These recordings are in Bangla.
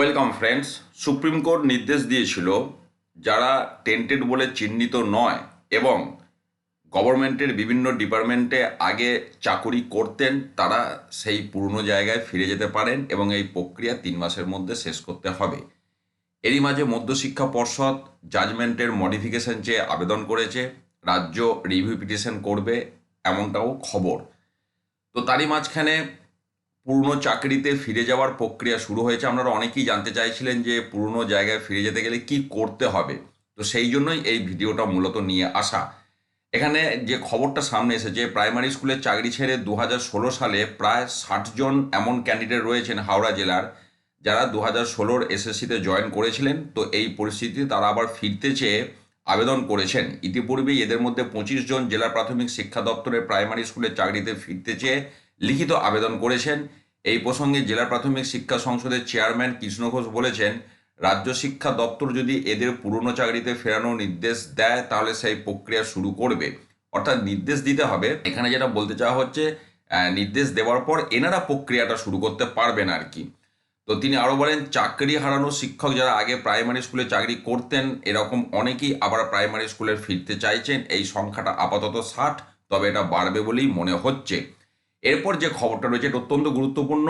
ওয়েলকাম ফ্রেন্ডস, সুপ্রিম কোর্ট নির্দেশ দিয়েছিল যারা টেন্টেড বলে চিহ্নিত নয় এবং গভর্নমেন্টের বিভিন্ন ডিপার্টমেন্টে আগে চাকুরি করতেন, তারা সেই পুরনো জায়গায় ফিরে যেতে পারেন এবং এই প্রক্রিয়া তিন মাসের মধ্যে শেষ করতে হবে। এরই মাঝে মধ্যশিক্ষা পর্ষদ জাজমেন্টের মডিফিকেশন চেয়ে আবেদন করেছে, রাজ্য রিভিউ পিটিশন করবে এমনটাও খবর। তো তারই মাঝখানে পুরনো চাকরিতে ফিরে যাওয়ার প্রক্রিয়া শুরু হয়েছে। আপনারা অনেকেই জানতে চাইছিলেন যে পুরনো জায়গায় ফিরে যেতে গেলে কি করতে হবে। তো সেই জন্যই এই ভিডিওটা মূলত নিয়ে আসা। এখানে যে খবরটা সামনে এসেছে, প্রাইমারি স্কুলের চাকরি ছেড়ে দু হাজার ষোলো সালে প্রায় ষাট জন এমন ক্যান্ডিডেট রয়েছেন হাওড়া জেলার, যারা দু হাজার ষোলোর এসএসসিতে জয়েন করেছিলেন। তো এই পরিস্থিতিতে তারা আবার ফিরতে চেয়ে আবেদন করেছেন। ইতিপূর্বেই এদের মধ্যে পঁচিশ জন জেলা প্রাথমিক শিক্ষা দপ্তরের প্রাইমারি স্কুলের চাকরিতে ফিরতে চেয়ে লিখিত আবেদন করেছেন। এই প্রসঙ্গে জেলা প্রাথমিক শিক্ষা সংসদের চেয়ারম্যান কৃষ্ণ ঘোষ বলেছেন, রাজ্য শিক্ষা দপ্তর যদি এদের পুরনো চাকরিতে ফেরানোর নির্দেশ দেয়, তাহলে সেই প্রক্রিয়া শুরু করবে। অর্থাৎ নির্দেশ দিতে হবে। এখানে যেটা বলতে চাওয়া হচ্ছে নির্দেশ দেওয়ার পর এনারা প্রক্রিয়াটা শুরু করতে পারবেন আর কি। তো তিনি আরও বলেন, চাকরি হারানো শিক্ষক যারা আগে প্রাইমারি স্কুলে চাকরি করতেন, এরকম অনেকেই আবার প্রাইমারি স্কুলে ফিরতে চাইছেন। এই সংখ্যাটা আপাতত ষাট, তবে এটা বাড়বে বলেই মনে হচ্ছে। এরপর যে খবরটা রয়েছে, এটা অত্যন্ত গুরুত্বপূর্ণ।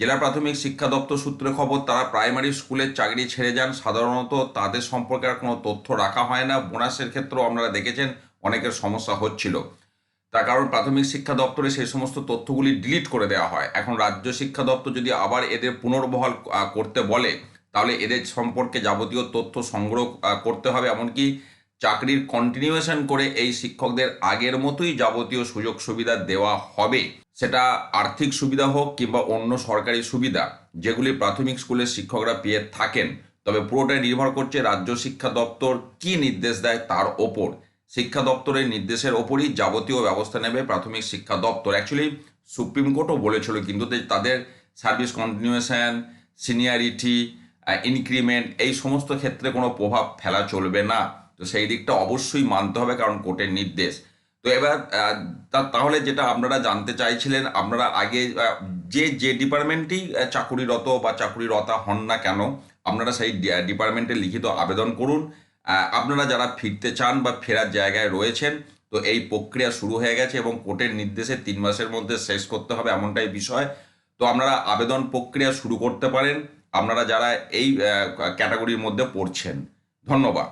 জেলা প্রাথমিক শিক্ষা দপ্তর সূত্রে খবর, তারা প্রাইমারি স্কুলের চাকরি ছেড়ে যান। সাধারণত তাদের সম্পর্কে আর কোনো তথ্য রাখা হয় না। বোনাসের ক্ষেত্রেও আপনারা দেখেছেন, অনেকের সমস্যা হচ্ছিল। তার কারণ প্রাথমিক শিক্ষা দপ্তরে সেই সমস্ত তথ্যগুলি ডিলিট করে দেওয়া হয়। এখন রাজ্য শিক্ষা দপ্তর যদি আবার এদের পুনর্বহাল করতে বলে, তাহলে এদের সম্পর্কে যাবতীয় তথ্য সংগ্রহ করতে হবে। এমনকি চাকরির কন্টিনিউয়েশন করে এই শিক্ষকদের আগের মতোই যাবতীয় সুযোগ সুবিধা দেওয়া হবে। সেটা আর্থিক সুবিধা হোক কিংবা অন্য সরকারি সুবিধা, যেগুলি প্রাথমিক স্কুলের শিক্ষকরা পেয়ে থাকেন, তবে পুরোটাই নির্ভর করছে রাজ্য শিক্ষা দপ্তর কি নির্দেশ দেয় তার ওপর। শিক্ষা দপ্তরের নির্দেশের ওপরই যাবতীয় ব্যবস্থা নেবে প্রাথমিক শিক্ষা দপ্তর। অ্যাকচুয়ালি সুপ্রিম কোর্টও বলেছিল কিন্তু তাদের সার্ভিস কন্টিনিউয়েশন সিনিয়রিটি ইনক্রিমেন্ট এই সমস্ত ক্ষেত্রে কোনো প্রভাব ফেলা চলবে না। তো সেই দিকটা অবশ্যই মানতে হবে কারণ কোর্টের নির্দেশ। তো এবার তাহলে যেটা আপনারা জানতে চাইছিলেন, আপনারা আগে যে যে ডিপার্টমেন্টেই চাকুরিরত বা চাকুরিরতা হন না কেন, আপনারা সেই ডিপার্টমেন্টে লিখিত আবেদন করুন। আপনারা যারা ফিরতে চান বা ফেরার জায়গায় রয়েছেন, তো এই প্রক্রিয়া শুরু হয়ে গেছে এবং কোর্টের নির্দেশে তিন মাসের মধ্যে শেষ করতে হবে এমনটাই বিষয়। তো আপনারা আবেদন প্রক্রিয়া শুরু করতে পারেন। আপনারা যারা এই ক্যাটাগরির মধ্যে পড়ছেন। ধন্যবাদ।